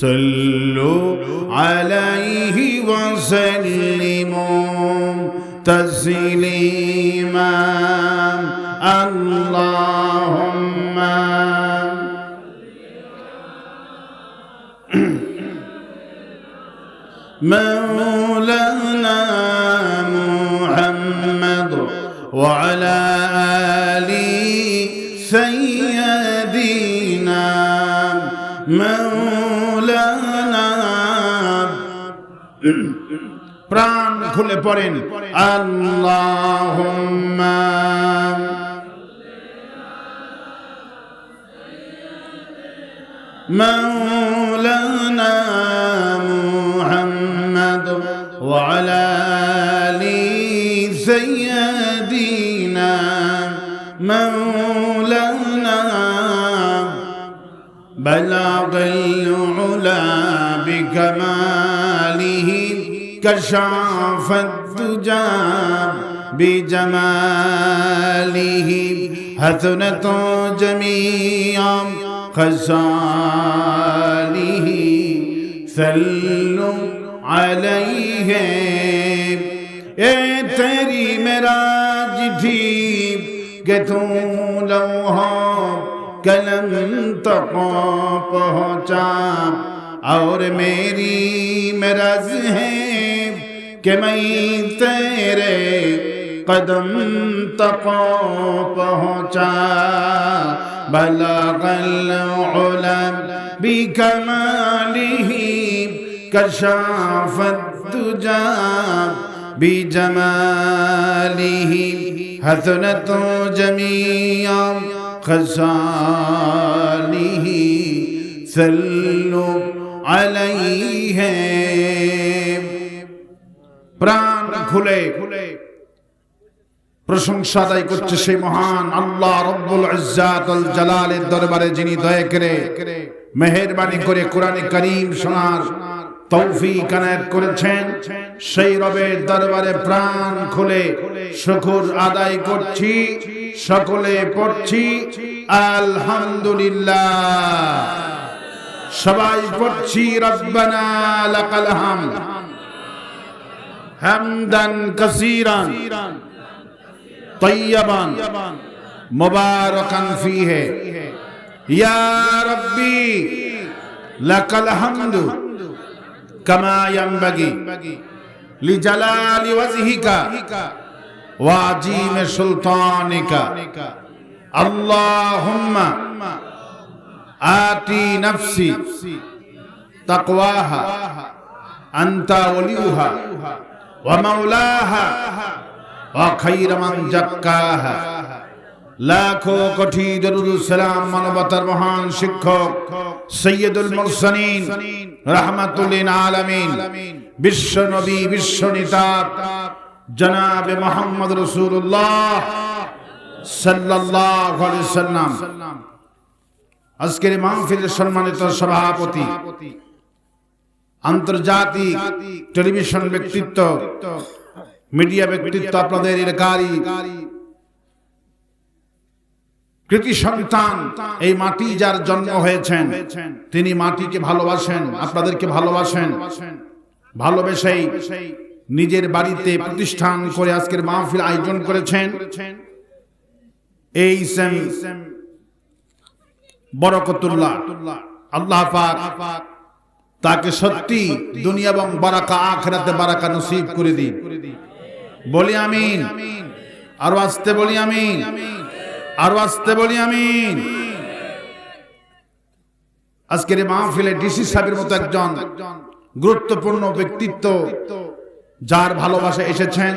صلوا عليه وسلموا. تسليما. اللهم. مولانا محمد وعلى খুলে পড়েন আল্লাহুম্মা مولانا محمد وعلى آل سيدنا مولانا بلغ العلا بكماله كشاف الدجى بجماله حسنة جميعا خصاله. سلوا عليه اے تیری معراج تھی کہ تو لوہا کلم پہنچا اور میری مرض ہے کہ میں تیرے قدم تقوں پہنچا۔ بلغ العلم بکماله کشاف الدجا بجماله حسنت جميعا خزانه صلوا عليه প্রাণ খুলে প্রশংসা আদায় করছে সেই মহান আল্লাহ রব্বুল ইজ্জাতুল জালালের দরবারে যিনি দয়া করে মেহেরবানি করে কোরআনে করিম শোনার তৌফিক আনায়াত করেছেন। সেই রবের দরবারে প্রাণ খুলে শুকর আদায় করছি, সকলে পড়ছি। আলহামদুলিল্লাহ। সবাই পড়ছি, রব্বানা লাকাল হামদ। হামদান কাসীরান طيبا مباركا فيه يا ربي لك الحمد كما ينبغي لجلال وجهك وعظيم سلطانك اللهم آتي نفسي تقواها أنت وليها ومولاها وخير من زكاها লাখো কোটি দরুদ সালাম মানবতার মহান শিক্ষক সৈয়দুল মুরসালিন রাহমাতুল্লিন আলামিন বিশ্ব নবী বিশ্ব নেতা জনাবে মোহাম্মদ রাসূলুল্লাহ সাল্লাল্লাহু আলাইহি সাল্লাম আজকের এই মাহফিলের সম্মানিত সভাপতি আন্তর্জাতিক টেলিভিশন ব্যক্তিত্ব, মিডিয়া ব্যক্তিত্ব আপনাদের এলাকারই কৃতি সন্তান, এই মাটি যার জন্ম হয়েছেন, তিনি মাটিকে ভালোবাসেন, আপনাদেরকে ভালোবাসেন, ভালোবেসেই নিজের বাড়িতে প্রতিষ্ঠান করে আজকের মাহফিল আয়োজন করেছেন। এই সেম বরকতুল্লাহ, আল্লাহ পাক তাকে সত্যি দুনিয়া এবং বারাকা আখরাতে বারাকা নসিব করে দিন। বলি আমিন। আরও আসতে বলি আমিন। আরও আসতে বলি আমিন। আজকের এই মাহফিলে ডিসি সাহেবের মতো একজন গুরুত্বপূর্ণ ব্যক্তিত্ব যার ভালোবাসা এসেছেন।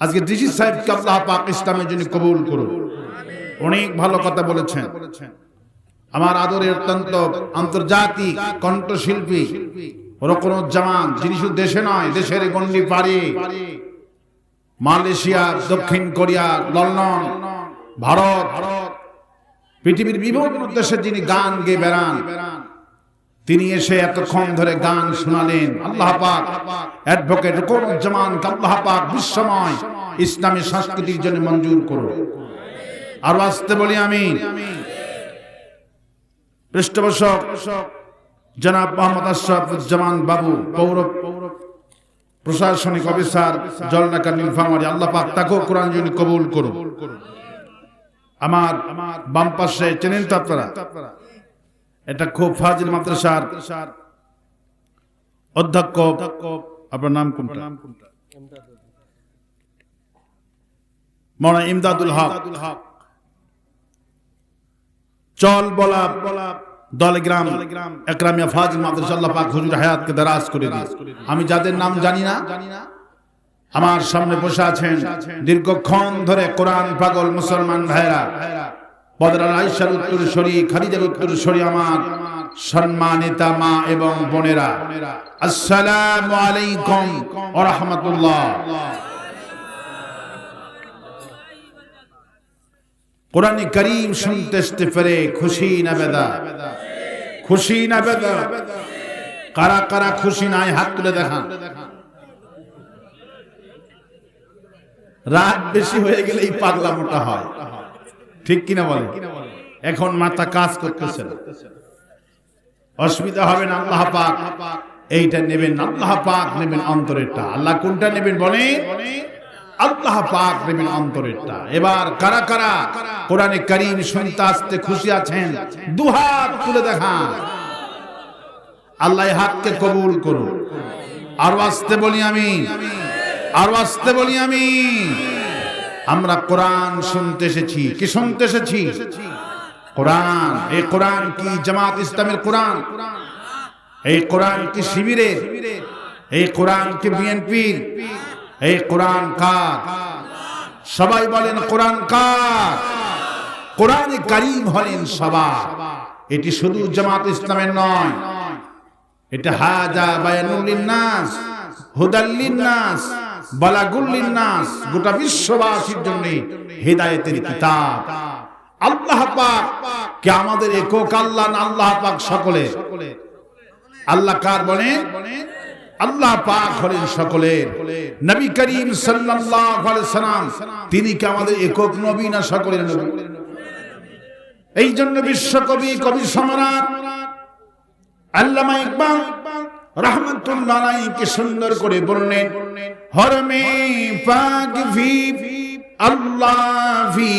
আজকে ডিসি সাহেবকে আল্লাহ পাক ইসলামের জন্য কবুল করুন। অনেক ভালো কথা বলেছেন। আমার আদরে অত্যন্ত আন্তর্জাতিক কণ্ঠশিল্পী রকনুজ্জামান যিনি শুধু দেশে নয়, দেশের গন্ডি পারে মালয়েশিয়া, দক্ষিণ কোরিয়া, লন্ডন, ভারত, পৃথিবীর বিভিন্ন দেশে যিনি গান গেয়ে বেড়ান, তিনি এসে এতক্ষণ ধরে গান শোনালেন। আল্লাহ পাক অ্যাডভোকেট রকনুজ্জামান আল্লাহ পাক বিশ্বময় ইসলামী সংস্কৃতির জন্য মঞ্জুর করুন। আর আসতে বলি আমি পৃষ্ঠপোষক জনাব মোহাম্মদ আশরাফুজ্জামান বাবু, পৌর প্রশাসনিক অফিসার, জলনাকা নীলফামারি, আল্লাহ পাক তাকেও কোরআন জন্য কবুল করুন আমার বাম পাশে চেনেন তো এটা খুব ফাজিল মাদ্রাসার অধ্যক্ষ। আপনার নাম কোনটা? মৌলানা ইমদাদুল হক। চল বলা বলা দলগ্রাম একরামিয়া ফাজিল মাদ্রাসা আল্লাহ পাক হুজুর হায়াতকে দারাজ করে দিন। আমি যাদের নাম জানি না আমার সামনে বসে আছেন দীর্ঘক্ষণ ধরে কোরআন পাগল মুসলমান ভাইরা বদরাল আইসার উত্তর সরি খাদিজার উত্তর সরি আমার সম্মানিতা মা এবং বোনেরা। আসসালামু আলাইকুম ওয়া রাহমাতুল্লাহ। কোরআন করিম আসতে পেরে খুশি না বেদা? খুশি না বেদা? কারা কারা খুশি নাই হাত তুলে দেখান। রাত বেশি হয়ে গেলে এই পাগলা মোটা হয়। ঠিক কিনা বলে এখন মাথা কাজ করতেছে না। অসুবিধা হবে না আল্লাহ পাক। এইটা নেবেন, আল্লাহ পাক নেবেন অন্তরেরটা। আল্লাহ কোনটা নেবেন বলে আল্লাহ পাক নেবেন অন্তরেরটা। এবার কারা কারা কোরআনে করিম শুনতে আসতে খুশি আছেন দুহাত তুলে দেখান। আল্লাহ হাতকে কবুল করুন। আরও আসতে বলি আমি, আরও আসতে বলি আমি। আমরা কোরআন শুনতে এসেছি। কি শুনতে এসেছি? কোরআন। এই কোরআন কি জামাত ইসলামের কোরআন? এই কোরআন কি শিবিরের? এই কোরআন কি বিএনপির? এই কোরআন কার? সবাই বলেন কোরআন কার? কোরআন কারিম হলেন সবার। এটি শুধু জামাত ইসলামের নয়। এটা হাজা বায়ানুল্লিন নাস হুদাল্লিন নাস বালাগুল্লিন নাস গোটা বিশ্ববাসীর জন্য হেদায়েতের কিতাব। আল্লাহ পাক কে আমাদের একক আল্লাহ আল্লাহ পাক সকলে। আল্লাহ কার বলেন? আল্লাহ পাক হলেন সকলের। নবী করিম সাল্লাল্লাহু আলাইহি সাল্লাম, তিনি কি আমাদের একক নবী না সকলের নবী? এই জন্য বিশ্বকবি, কবি সম্রাট আল্লামা ইকবাল রহমতুল্লাহ আলাইহিকে সুন্দর করে বললেন, হরমে পাক ভি, আল্লাহ ভি,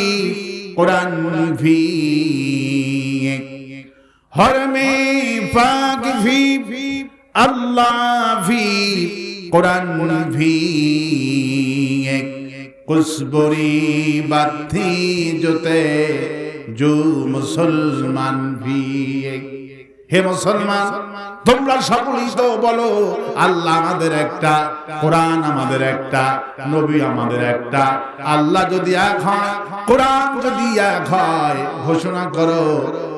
কোরআন ভি, হরমে পাক ভি মুসলমান হে মুসলমান, তোমরা সকলেই তো বলো, আল্লাহ আমাদের একটা, কোরআন আমাদের একটা, নবী আমাদের একটা। আল্লাহ যদি এক হয়, কোরআন যদি এক হয়, ঘোষণা করো,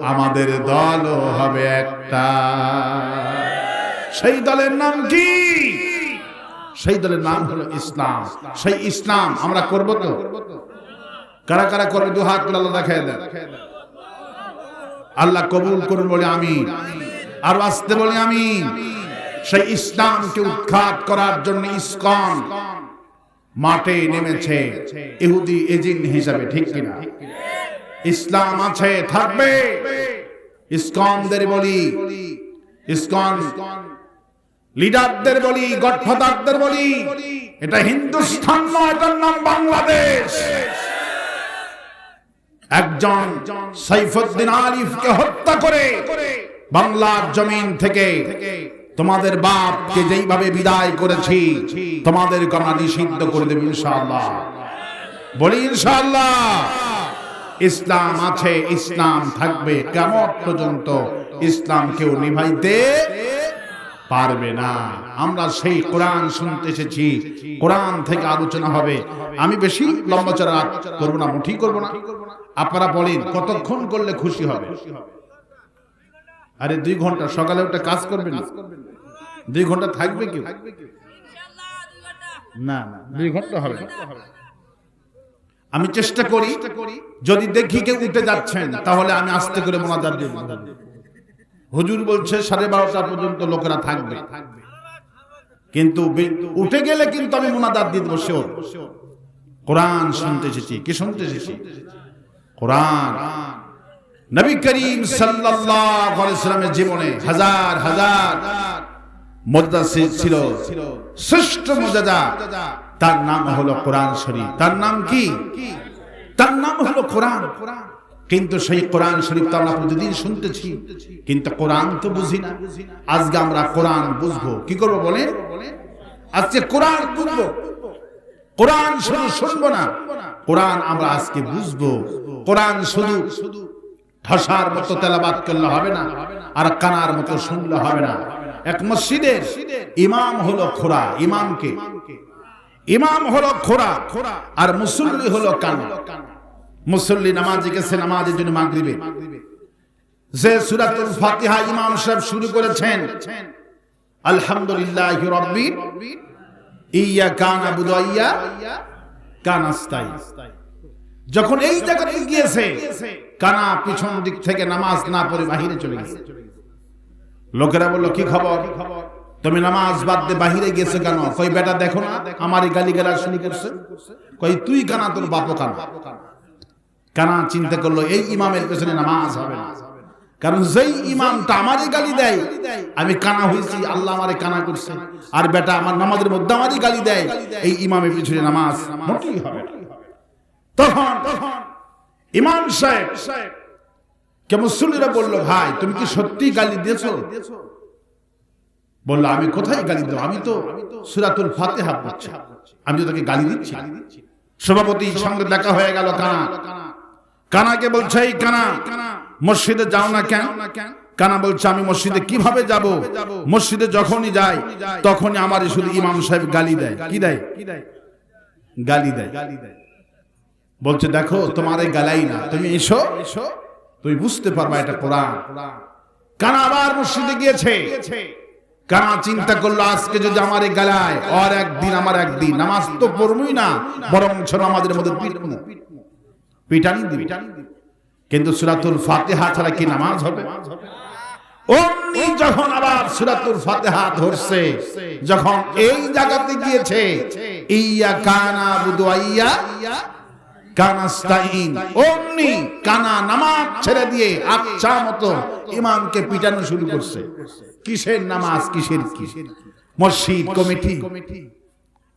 আমাদের দলও হবে একটা। সেই দলের নাম কি? সেই দলের নাম হলো ইসলাম। সেই ইসলাম আমরা করব তো। কারা কারা করবে? দু হাত আল্লাহ দেখায় দেন। আল্লাহ কবুল করুন বলে আমি আর আসতে বলে আমি সেই ইসলামকে উৎখাত করার জন্য ইসকন মাঠে নেমেছে। ইহুদি এজেন্ট হিসাবে, ঠিক কিনা? ইসলাম আছে, থাকবে। ইসকনদের বলি, ইসকন লিডারদের বলি গডফাদারদের বলি, এটা হিন্দুস্থান নয় এটার নাম বাংলাদেশ। একজন সাইফুদ্দিন আরিফকে হত্যা করে বাংলার জমিন থেকে তোমাদের বাপকে যেইভাবে বিদায় করেছি, তোমাদের আমরা নিষিদ্ধ করে দেব ইনশাআল্লাহ। বলি ইনশাআল্লাহ, ইসলাম আছে, ইসলাম থাকবে, কেমন পর্যন্ত ইসলাম কেউ নিভাইতে পারবে না। আমরা সেই কোরআন শুনতে এসেছি। কোরআন থেকে আলোচনা হবে। আমি বেশি লম্বা চড়া করব না, মুঠি করব না। আপনারা বলেন, কতক্ষণ করলে খুশি হবে? আরে দুই ঘণ্টা, সকালে ওটা কাজ করবে না? দুই ঘণ্টা থাকবে কেউ? না দুই ঘণ্টা হবে আমি চেষ্টা করি, যদি দেখি কেউ উঠে যাচ্ছেন, তাহলে আমি আস্তে করে মোনাজাত দিব। হুজুর বলছে, সাড়ে বারোটা পর্যন্ত লোকেরা থাকবে। কিন্তু উঠে গেলে কিন্তু আমি মোনাজাত দিয়ে শিওর। কোরআন শুনতে এসেছি। কি শুনতে এসেছি? কোরআন। নবী করিম সাল্লামের জীবনে হাজার হাজার মর্যাদা ছিল। শ্রেষ্ঠ মর্যাদা। তার নাম হলো কোরআন শরীফ। তার নাম কি? তার নাম হলো কোরআন কোরআন। কিন্তু সেই কোরআন শরীফ তো আমরা প্রতিদিন শুনতেছি। কিন্তু কোরআন তো বুঝি না। আজকে আমরা কোরআন বুঝব। কি করব বলে? আজকে কোরআন বুঝব। কোরআন শুধু শুনব না। কোরআন আমরা আজকে বুঝব। কোরআন শুধু ঠসার মতো তেলাবাদ করলে হবে না। আর কানার মতো শুনলে হবে না। এক মসজিদের ইমাম হলো খোরা ইমামকে। ইমাম হলো খোরা আর মুসল্লি হলো কান। মুসল্লি নামাজে গেছে, নামাজের জন্য মাগরিবে। যে সূরাতুল ফাতিহা ইমাম সাহেব শুরু করেছেন, আলহামদুলিল্লাহি রাব্বিল ইয়া কানা বুদাইয়া কানাস্তাই যখন এই জায়গাতে গিয়েছে, কানা পিছন দিক থেকে নামাজ না পড়ে বাহিরে চলে গেছে। লোকেরা বলল, কি খবর? তুমি নামাজ বাদ দিয়ে বাহিরে গেছো কেন? কই, বেটা দেখো না, আমারই গালি গালা শুনি করছে। কই, তুই কানা, তোর বাপও কানা। কানা চিন্তা করল, এই ইমামের পেছনে নামাজ হবে না। কারণ যেই ইমামটা আমারই গালি দেয়, আমি কানা হয়েছি, আল্লাহ আমারে কানা করছে। আর বেটা, আমার নামাজের মধ্যে আমারই গালি দেয়, এই ইমামের পিছনে নামাজ মোটেই হবে। তখন ইমাম সাহেব, কে মুসল্লিরা বলল, ভাই, তুমি কি সত্যি গালি দিয়েছ? বলল, আমি কোথায় গালি দেবো? আমি তো সুরাতুল ফাতেহা পড়ছি। আমি তো তাকে গালি দিচ্ছি সভাপতি সঙ্গে দেখা হয়ে গেল কানা। কানাকে বলছে, এই কানা, মসজিদে যাও না কেন? কানা বলছে, আমি মসজিদে কীভাবে যাব? মসজিদে যখনই যাই, তখনই আমার শুধু ইমাম সাহেব গালি দেয়। কি দেয়? গালি দেয়। বলছে, দেখো, তোমার এই গালাই না, তুমি এসো, তুমি বুঝতে পারবা এটা কোরআন। কানা আবার মসজিদে গিয়েছে। কানা চিন্তা করল, আজকে যদি আমার এই গালায়, আর একদিন, আমার একদিন, নামাজ তো পড়বই না বরং ছিল আমাদের মধ্যে পিটানি দিবি। কিন্তু সুরাতুল ফাতিহা ছাড়া কি নামাজ হবে? অমনি যখন আবার সুরাতুল ফাতিহা ধরছে, যখন এই জায়গাতে গিয়েছে, ইয়া কানা ছেড়ে দিয়ে আচ্ছা মতো শুরু করছে। কিসের নামাজ, কিসের কি? মসজিদ কমিটি।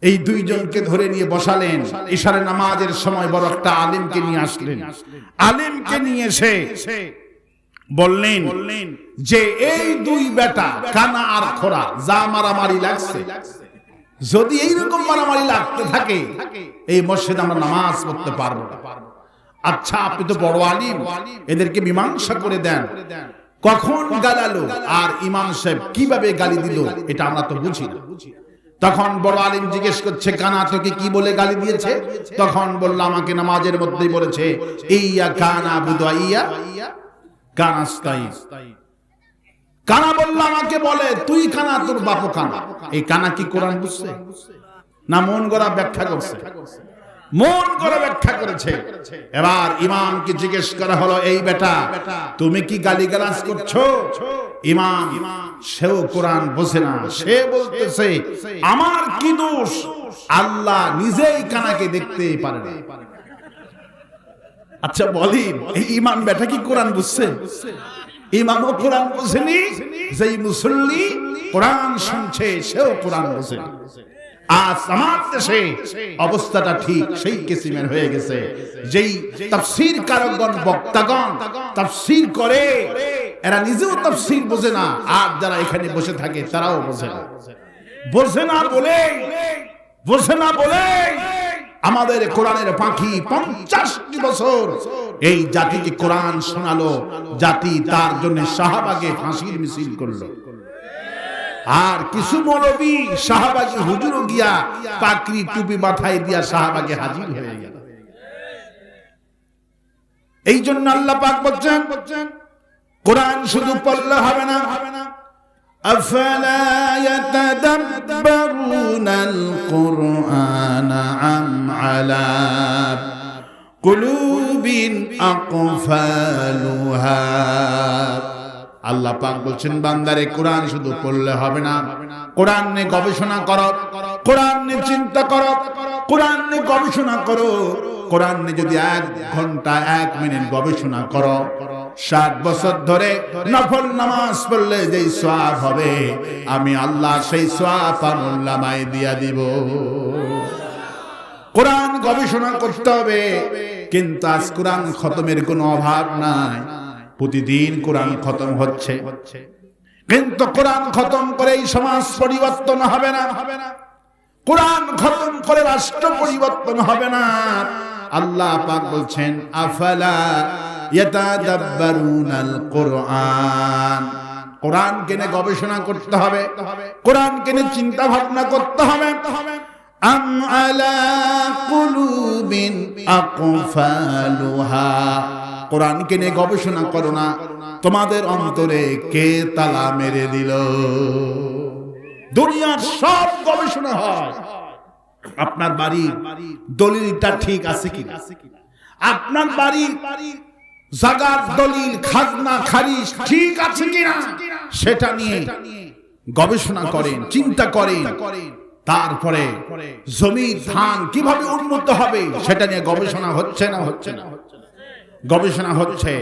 এই দুইজনকে ধরে নিয়ে বসালেন। ইশারে নামাজের সময় বড় একটা আলিমকে নিয়ে আসলেন। আলিমকে নিয়ে এসে বললেন যে, এই দুই বেটা কানা আর খোরা যা মারামারি লাগছে, যদি এইরকম মারামারি লাগতে থাকে, এই মসজিদে আমরা নামাজ পড়তে পারব আচ্ছা আপনি তো বড় আলিম, এদেরকে মীমাংসা করে দেন। কখন গালালো? আর ইমাম সাহেব কীভাবে গালি দিল? এটা আমরা তো বুঝি না। তখন বড় আলিম জিজ্ঞেস করছে, কানা, তোকে কি বলে গালি দিয়েছে? তখন বলল, আমাকে নামাজের মধ্যেই বলেছে। ইয়া কানা বুদাইয়া? কানাস্তাই কানা বলল, আমাকে বলে, তুই কানা, তোর বাপ কানা। এই কানা কি কোরআন বুঝছে? না, মন গড়া ব্যাখ্যা করছে। মন করে ব্যাখ্যা করেছে। এবার ইমামকে জিজ্ঞেস করা হলো, এই বেটা, তুমি কি গালিগালাজ করছ? ইমাম, সেও কোরআন বোঝে না। সে বলতেছে, আমার কি দোষ? আল্লাহ নিজেই কানাকে দেখতে পারে না। আচ্ছা বলি এই ইমাম বেটা কি কোরআন বুঝছে? ইমামও কোরআন বোঝেনি, যেই মুসল্লি কোরআন শুনছে, সেও কোরআন বোঝেনি তারাও বোঝে না। বলে আমাদের কোরআনের পাখি পঞ্চাশটি বছর এই জাতিকে কোরআন শোনালো, জাতি তার জন্য শাহবাগে ফাঁসির মিছিল করল। আর কিছু মৌলবী শাহবাগে হুজুর গিয়া পাকড়ি টুপি মাথায় দিয়া শাহবাগে হাজির হয়ে গেল এই জন্য আল্লাহ পাক বলছেন কোরআন শুধু পড়লে হবে না হবে না أفلا يتدبرون القرآن أم على قلوب أقفالها আল্লাহ পাক বলছেন, বান্দারে, কোরআন শুধু পড়লে হবে না। কোরআন নিয়ে গবেষণা করো, কোরআন নিয়ে চিন্তা করো, কোরআন নিয়ে গবেষণা করো। কোরআন নিয়ে যদি এক ঘণ্টা, এক মিনিট গবেষণা করো, ষাট বছর ধরে নফল নামাজ পড়লে যেই সোয়াব হবে, আমি আল্লাহ সেই সোয়াব আমুল্লামায় দিয়া দিব। কোরআন গবেষণা করতে হবে, কিন্তু আজ কোরআন খতমের কোনো অভাব নাই। প্রতিদিন কোরআন খতম হচ্ছে। কিন্তু কোরআন খতম করে এই সমাজ পরিবর্তন হবে না। হবে না কোরআন খতম করে রাষ্ট্র পরিবর্তন হবে না। আল্লাহ পাক বলছেন, আফালা ইয়াতাদাব্বারুনাল কোরআন কোরআন কেনে গবেষণা করতে হবে। কোরআন কেনে চিন্তা ভাবনা করতে হবে। আম আলা কুলুবিন আকফালুহা? কোরআনকে নিয়ে গবেষণা করো না। তোমাদের অন্তরে কে তালা মেরে দিল? দুনিয়ার সব গবেষণা হয়। আপনার বাড়ি দলিলটা ঠিক আছে কি আপনার বাড়ি জাগার দলিল, খাজনা, খারিজ ঠিক আছে কিনা? সেটা নিয়ে গবেষণা করেন, চিন্তা করেন। তারপরে জমির ধান কীভাবে উন্নত হবে, সেটা নিয়ে গবেষণা হচ্ছে না হচ্ছে না। গবেষণা হচ্ছে,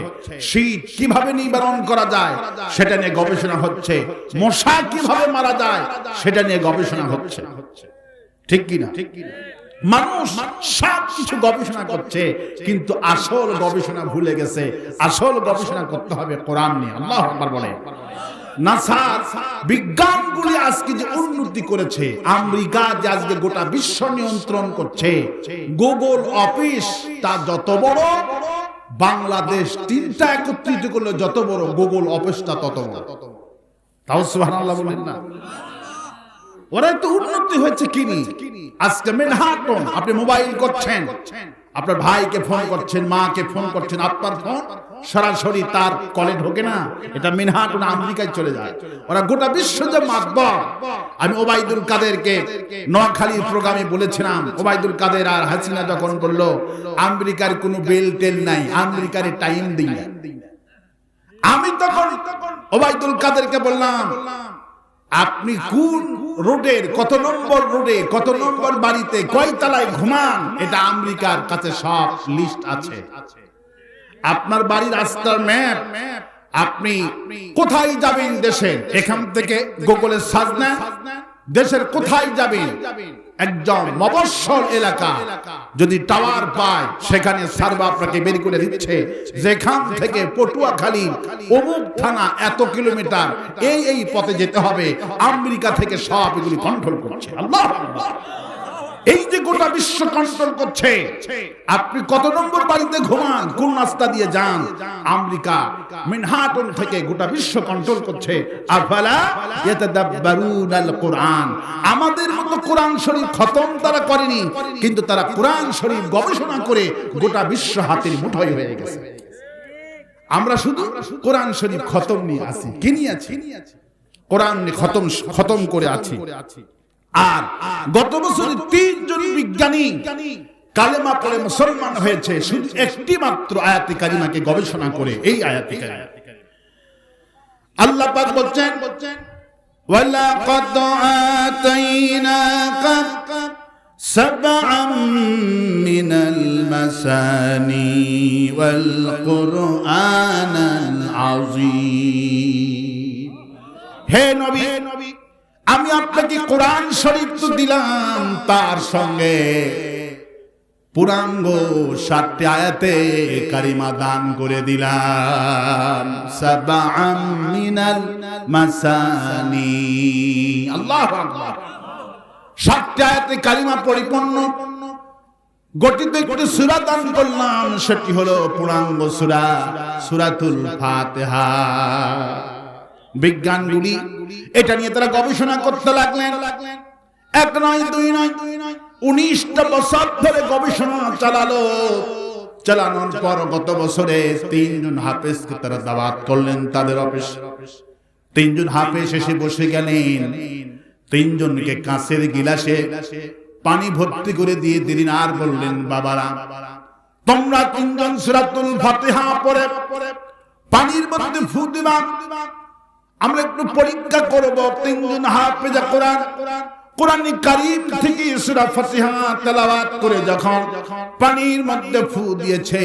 শীত কীভাবে নিবারণ করা যায়, সেটা নিয়ে গবেষণা হচ্ছে, মশা কীভাবে মারা যায়, সেটা নিয়ে গবেষণা হচ্ছে। ঠিক কিনা? ঠিক কিনা মানুষ সব কিছু গবেষণা করছে, কিন্তু আসল গবেষণা ভুলে গেছে। আসল গবেষণা করতে হবে কোরআন নিয়ে। আল্লাহ আকবার বলে। বিজ্ঞানগুলি আজকে যে উন্নতি করেছে, আমেরিকা যে আজকে গোটা বিশ্ব নিয়ন্ত্রণ করছে, গুগল অফিস তা যত বড় বাংলাদেশ তিনটা একত্রিত করলে যত বড় গুগল অপেষ্টা তত বড়। তাও সুবহানাল্লাহ বলেন না? ওরা তো উন্নতি হয়েছে কিনি। আজকে মেনহাটন, আপনি মোবাইল করছেন। আপনার ভাইকে ফোন করছেন, মাকে ফোন করছেন, আপনার ফোন সরাসরি তার কলে ঢোকে না। এটা মিনহাটন আমেরিকায় চলে যায়। ওরা গোটা বিশ্ব যে মাতবর। আমি ওবাইদুল কাদেরকে নোয়াখালীর প্রোগ্রামে বলেছিলাম ওবাইদুল কাদের আর হাসিনা যখন বলল, আমেরিকার কোনো বেল টেল নাই, আমেরিকার টাইম দিই না আমি তখন ওবাইদুল কাদেরকে বললাম, আপনি কোন রোডের, কত নম্বর রোডে, কত নম্বর বাড়িতে কয় তলায় ঘুমান? এটা আমেরিকার কাছে সব লিস্ট আছে। আপনার বাড়ির রাস্তার ম্যাপ, আপনি কোথায় যাবেন দেশে? এখান থেকে গুগলে নেন দেশের কোথায় যাবেন? একদম মবস্বর এলাকা। যদি টাওয়ার পায়, সেখানে সার্ভে আপনাকে বের করে দিচ্ছে। যেখান থেকে পটুয়াখালী, অমুক থানা এত কিলোমিটার, এই এই পথে যেতে হবে। আমেরিকা থেকে সব এগুলি কন্ট্রোল করছে। আল্লাহ। এই যে গোটা বিশ্ব কন্ট্রোল করছে, আপনি কত নম্বর বাড়িতে ঘুমান, কোন রাস্তা দিয়ে যান? আমেরিকা মিনহাটন থেকে গোটা বিশ্ব কন্ট্রোল করছে। আফালা ইয়াতাদাব্বারুনাল কোরআন আমাদের মতো কোরআন শরীফ খতম তারা করেনি, কিন্তু তারা কোরআন শরীফ গবেষণা করে গোটা বিশ্ব হাতের মুঠোয় হয়ে গেছে। আমরা শুধু কোরআন শরীফ খতম নিয়ে আছি, কি নিয়ে আছি? কোরআন খতম খতম করে আছি। আর গত বছর তিনজন বিজ্ঞানী কালেমা পড়ে মুসলমান হয়েছে শুধু একটি মাত্র আয়াতি কারিমাকে গবেষণা করে এই আয়াতি কারিমা আল্লাহ পাক বলছেন ولقد آتيناك سبعا من المثاني والقرآن العظيم হে নবী আমি আপনাকে কোরআন শরীফ তো দিলাম তার সঙ্গে। পুরাঙ্গ সাতটি আয়াতে কারিমা দান করে দিলাম। মাসানি। আল্লাহ সাতটি আয়াতে কারিমা পরিপূর্ণ। গঠিত একটি সুরা দান করলাম, সেটি হলো পুরাঙ্গ সুরা, সুরাতুল ফাতেহা। বিজ্ঞানগুলি, এটা নিয়ে তারা গবেষণা করতে লাগলেন। এক নয়, দুই নয়, উনিশটা বছর ধরে গবেষণা চালালো। চালানোর পর গত বছরে তিনজন হাফেজকে তারা দাওয়াত করলেন তাদের অফিস। তিনজন হাফেজ এসে বসে গেলেন। তিনজনকে কাঁচের গিলাসে পানি ভর্তি করে দিয়ে দিলেন আর বললেন, বাবারা, তোমরা তিনজন সুরাতুল ফাতিহা পড়ে, পানির মধ্যে ফু দিবা আমরা একটু পরীক্ষা করব, তিনজন হাফেজা কোরআন কোরআন কারিম থেকে সূরা ফাতিহা তেলাওয়াত করে যখন পানির মধ্যে ফু দিয়েছে,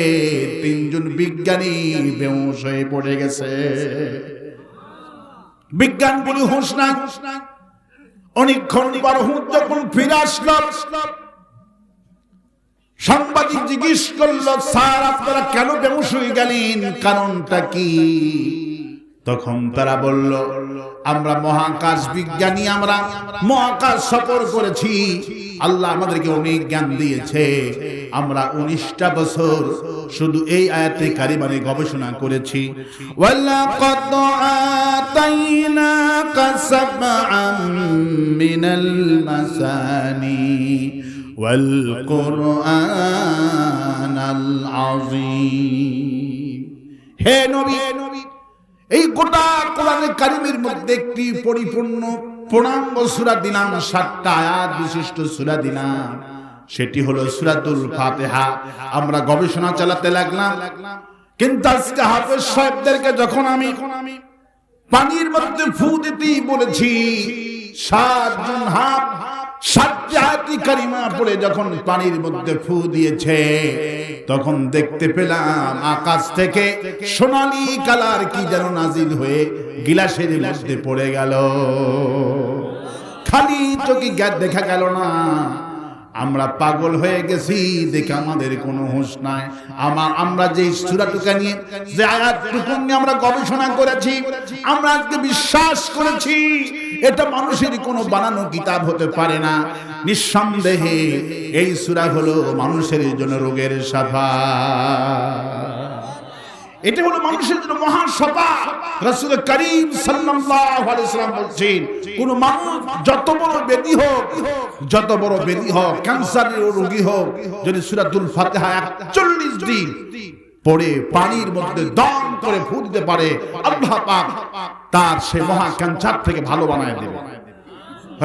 তিনজন বিজ্ঞানী বেহুশ হয়ে পড়ে গেছে। বিজ্ঞানগুলি হুঁশ নাই। অনেকক্ষণ পর হুঁশ যখন ফিরে আসলো, সাংবাদিক জিজ্ঞেস করল, স্যার, আপনারা কেন বেহুশ হয়ে গেলেন? কারণটা কি? তখন তারা বলল, আমরা মহাকাশ বিজ্ঞানী, আমরা মহাকাশ সফর করেছি। আল্লাহ আমাদেরকে অনেক জ্ঞান দিয়েছে। আমরা উনিশটা বছর শুধু এই আয়াতে কারি মানে গবেষণা করেছি। হে নবী হে নবী এই গোটা কোরআনে কারিমের মধ্যে একটি পরিপূর্ণ পূর্ণাঙ্গ সূরা দিলাম সাতটা আয়াত, বিশিষ্ট সূরা দিলাম সেটি হলো সূরাতুল ফাতিহা। আমরা গবেষণা চালাতে লাগলাম। কিন্তু আজকে হাফেজ সাহেবদেরকে যখন আমি পানির মধ্যে ফু দিতেই বলেছি, সাতজন হাফ সাতটি হাতি কারিমা পড়ে যখন পানির মধ্যে ফু দিয়েছে, তখন দেখতে পেলাম আকাশ থেকে সোনালী কালার কি যেন নাজিল হয়ে গিলাসের মধ্যে পড়ে গেল। খালি চোখে দেখা গেল না আমরা পাগল হয়ে গেছি, দেখে আমাদের কোনো হুঁশ নাই। আমার আমরা যে সুরাটুকা নিয়ে, যে আয়াতটুকু নিয়ে আমরা গবেষণা করেছি, আমরা আজকে বিশ্বাস করেছি, এটা মানুষের কোনো বানানো কিতাব হতে পারে না। নিঃসন্দেহে এই সুরা হলো মানুষের জন্য রোগের সাফা এটা হলো মানুষের জন্য মহান সভা রাসূল করিম সাল্লাম বলছেন, কোন মানুষ যত বড় বেদি হোক, যত বড় বেদি হোক, ক্যান্সারের রোগী হোক, যদি সূরাতুল ফাতিহা 41 দিন পড়ে পানির মধ্যে দম করে ফু দিতে পারে, আল্লাহ পাক তার সে মহা ক্যান্সার থেকে ভালো বানায় দেবে।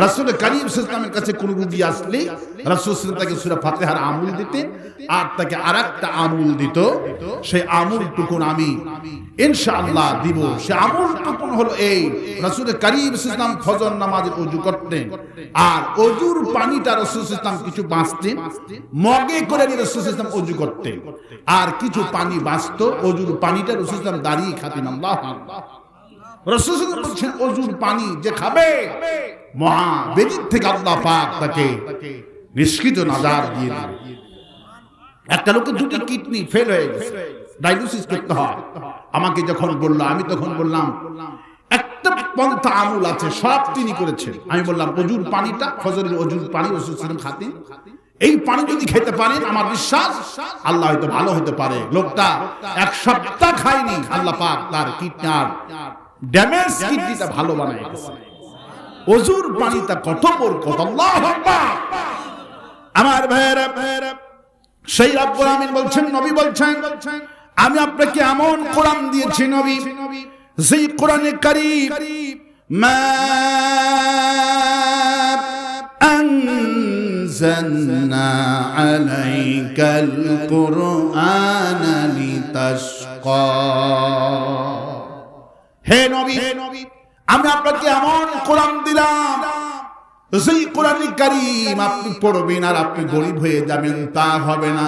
রাসূল করিম সাল্লামের কাছে কোন রোগী আসলে রাসূল সাল্লাল্লাহু তাকে সূরা ফাতিহার আমল দিতে আর তাকে আরেকটা আমুল দিত, সেই আমুল টুকুন আমি ইনশাআল্লাহ দিব। সে আমল টুকুন হলো এই রাসূল করিম ফজর নামাজে ওযু করতেন আর ওযুর পানিটা রাসূল সাল্লাম কিছু বাঁচতেন, মগে করে নিয়ে ওযু করতেন। আর কিছু পানি বাঁচতো ওযুর পানিটা দাঁড়িয়ে খাতেন, আল্লাহু রাসূল বলছেন ওযুর পানি যে খাবে মহা বেদিক থেকে আল্লাহ পাক তাকে নিষ্কৃত নাজার দিয়ে দিবে একটা লোকের দুটি কিডনি ফেল হয়ে গেছে। ডায়ালিসিস করতে হয়। আমাকে যখন বলল, আমি তখন বললাম, একটা পন্থা আমুল আছে, সব তিনি করেছেন। আমি বললাম, অজুর পানিটা, ফজরের অজুর পানি ওষুধ খাতেন। এই পানি যদি খেতে পারেন, আমার বিশ্বাস, আল্লাহ হয়তো ভালো হতে পারে। লোকটা এক সপ্তাহ খায়নি, আল্লাহ পাক তার কিডনার ড্যামেজ কিডনিটা ভালো বানায় অজুর পানিটা কত বড় কত আল্লাহু আকবার আমার ভাইয়েরা ভাইয়েরা সেই রব্বুল আমিন বলছেন নবী বলছেন আমি আপনাকে এমন কোরআন দিয়েছি নবী সেই কোরআনে কারীম মা أنزلنا عليك القرآن لتشقى হে নবী আমি আপনাকে এমন কোরআন দিলাম, যেই কোরআন কারিম আপনি পড়বেন আর আপনি গরিব হয়ে যাবেন, তা হবে না।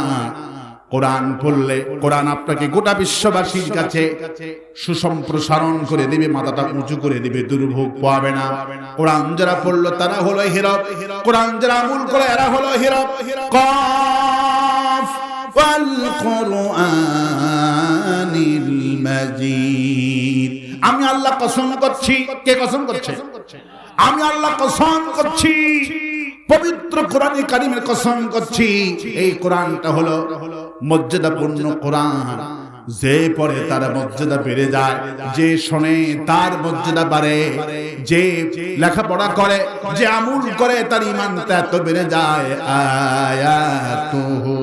কোরআন পড়লে, কোরআন আপনাকে গোটা বিশ্ববাসীর কাছে সুসম্প্রসারণ করে দিবে, মাথাটা উঁচু করে দিবে, দুর্ভোগ পাবে না। কোরআন যারা পড়ল, তারা হলো হিরব। কোরআন যারা আমুল করে, এরা হলো হিরব। কফ আল কোরআন। আল্লাহ কসম করছি। কে কসম করছে? আমি আল্লাহ কসম করছি। পবিত্র কোরআনে কারিমের কসম করছি। এই কোরআনটা হলো মর্যাদাপূর্ণ কোরআন। যে পরে তার মর্যাদা বেড়ে যায়, যে শোনে তার মর্যাদা বাড়ে, যে লেখাপড়া করে, যে আমুল করে তার ইমান এত বেড়ে যায়। আয়াতুহু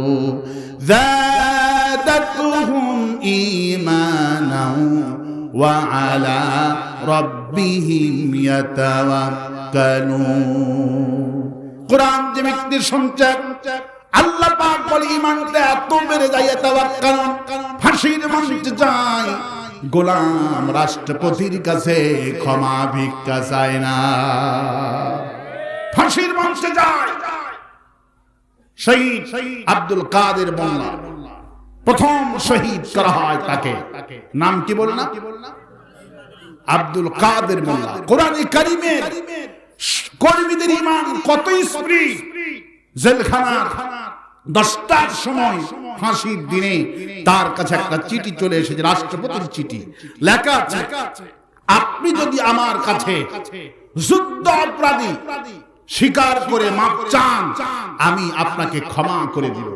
জাদাতুহুম ঈমানাও وعلى ربهم يتوكلون কোরআন যে ব্যক্তির সঞ্চার আল্লাহ পাক বলে ইমানটা এত বেড়ে যায় তাওয়াক্কাল ফাঁসির মঞ্চে যায় গোলাম রাষ্ট্রপতির কাছে ক্ষমা ভিক্ষা চায় না ফাঁসির মঞ্চে যায় শহীদ আব্দুল কাদের মোল্লা প্রথম শহীদ করা হয় তাকে। নাম কি বল না? আব্দুল কাদের মোল্লা। কোরআনে কারিমের কর্মীদের ইমান কত স্প্রি জেলখানা দশটার সময় ফাঁসির দিনে তার কাছে একটা চিঠি চলে এসেছে, রাষ্ট্রপতির চিঠি। লেখা আপনি যদি আমার কাছে যুদ্ধ অপরাধী স্বীকার করে মাপ চান, আমি আপনাকে ক্ষমা করে দিব।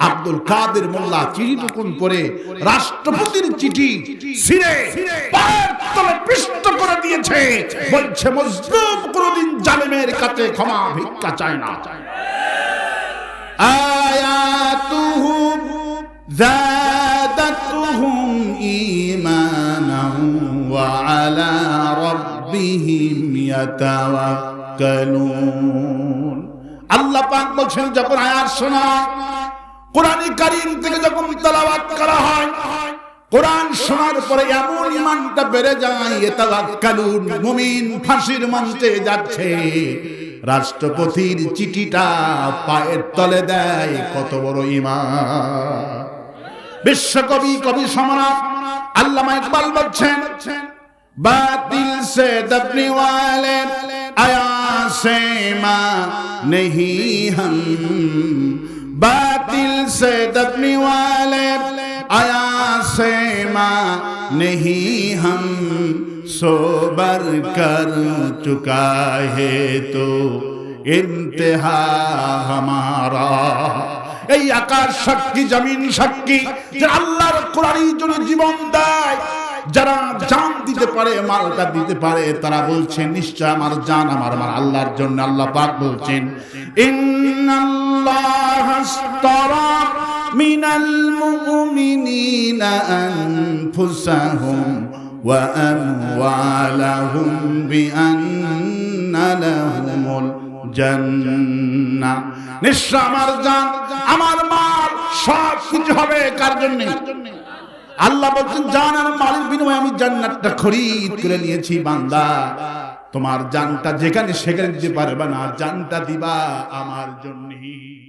আব্দুল কাদের মোল্লা চিঠি টুকুন করে রাষ্ট্রপতির চিঠি পৃষ্ঠ করে দিয়েছে। বলছে, মজলুম কোনদিন জালিমের কাছে ক্ষমা ভিক্ষা চায় না। আল্লাহ পাক বলছেন, যখন আয়ার শোনায় কোরআনে কারিম থেকে যখন তালাবাত করা হয়, কোরআন শোনার পরে এমন ইমানটা বেড়ে যায় এতালাক্কালুন মুমিন ফাঁসির মঞ্চে যাচ্ছে। রাষ্ট্রপতির চিঠিটা পায়ের তলে দেয়, কত বড় ইমান। বিশ্বকবি, কবি, সম্রাট আল্লামা ইকবাল বলছেন, বাতিল সে দবনে ওয়ালে, আয়া সে মা নেহি হাম। बातिल से दबने वाले आया से माँ नहीं हम सोबर कर चुका है तो इंतहा हमारा এই আকাশ সাক্ষী জমিন সাক্ষী যে আল্লাহর কোরআনই জন্য জীবন দেয় যারা জান দিতে পারে মালটা দিতে পারে তারা বলছেন নিশ্চয় আমার জান আমার আমার আল্লাহর জন্য আল্লাহ পাক বলছেন আমার আমার মাল সব কিছু হবে কার জন্য? আল্লাহ বলছেন, জান আর মালের বিনিময়ে আমি জান্নাতটা খরিদ করে নিয়েছি, বান্দা। তোমার জানটা যেখানে সেখানে দিতে পারবে না জানটা দিবা আমার জন্যই।